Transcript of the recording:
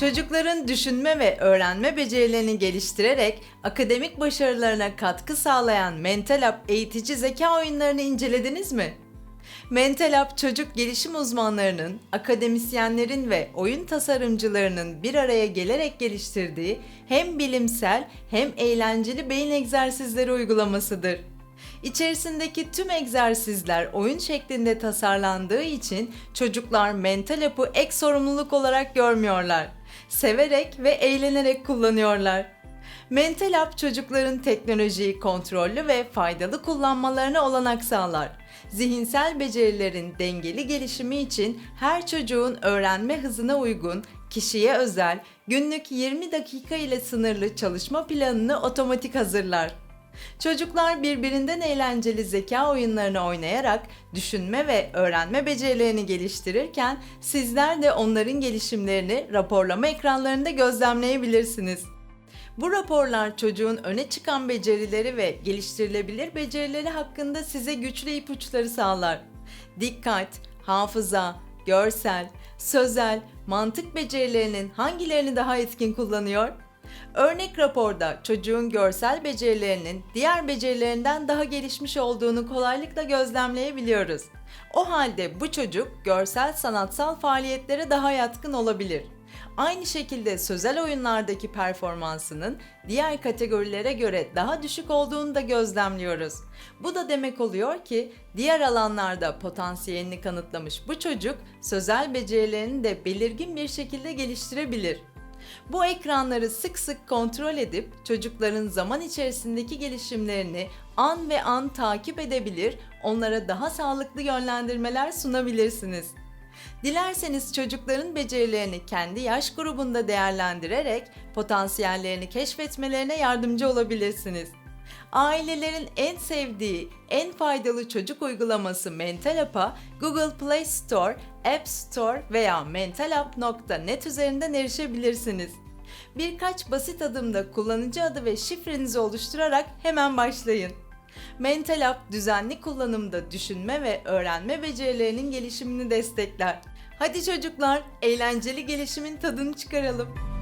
Çocukların düşünme ve öğrenme becerilerini geliştirerek akademik başarılarına katkı sağlayan Mental App eğitici zeka oyunlarını incelediniz mi? Mental App çocuk gelişim uzmanlarının, akademisyenlerin ve oyun tasarımcılarının bir araya gelerek geliştirdiği hem bilimsel hem eğlenceli beyin egzersizleri uygulamasıdır. İçerisindeki tüm egzersizler oyun şeklinde tasarlandığı için çocuklar mental app'ı ek sorumluluk olarak görmüyorlar. Severek ve eğlenerek kullanıyorlar. Mental App çocukların teknolojiyi kontrollü ve faydalı kullanmalarına olanak sağlar. Zihinsel becerilerin dengeli gelişimi için her çocuğun öğrenme hızına uygun, kişiye özel, günlük 20 dakika ile sınırlı çalışma planını otomatik hazırlar. Çocuklar birbirinden eğlenceli zeka oyunlarını oynayarak düşünme ve öğrenme becerilerini geliştirirken sizler de onların gelişimlerini raporlama ekranlarında gözlemleyebilirsiniz. Bu raporlar çocuğun öne çıkan becerileri ve geliştirilebilir becerileri hakkında size güçlü ipuçları sağlar. Dikkat, hafıza, görsel, sözel, mantık becerilerinin hangilerini daha etkin kullanıyor? Örnek raporda çocuğun görsel becerilerinin diğer becerilerinden daha gelişmiş olduğunu kolaylıkla gözlemleyebiliyoruz. O halde bu çocuk görsel sanatsal faaliyetlere daha yatkın olabilir. Aynı şekilde sözel oyunlardaki performansının diğer kategorilere göre daha düşük olduğunu da gözlemliyoruz. Bu da demek oluyor ki diğer alanlarda potansiyelini kanıtlamış bu çocuk sözel becerilerini de belirgin bir şekilde geliştirebilir. Bu ekranları sık sık kontrol edip çocukların zaman içerisindeki gelişimlerini an ve an takip edebilir, onlara daha sağlıklı yönlendirmeler sunabilirsiniz. Dilerseniz çocukların becerilerini kendi yaş grubunda değerlendirerek potansiyellerini keşfetmelerine yardımcı olabilirsiniz. Ailelerin en sevdiği, en faydalı çocuk uygulaması Mental App'a Google Play Store, App Store veya mentalapp.net üzerinden erişebilirsiniz. Birkaç basit adımda kullanıcı adı ve şifrenizi oluşturarak hemen başlayın. Mental App düzenli kullanımda düşünme ve öğrenme becerilerinin gelişimini destekler. Hadi çocuklar, eğlenceli gelişimin tadını çıkaralım.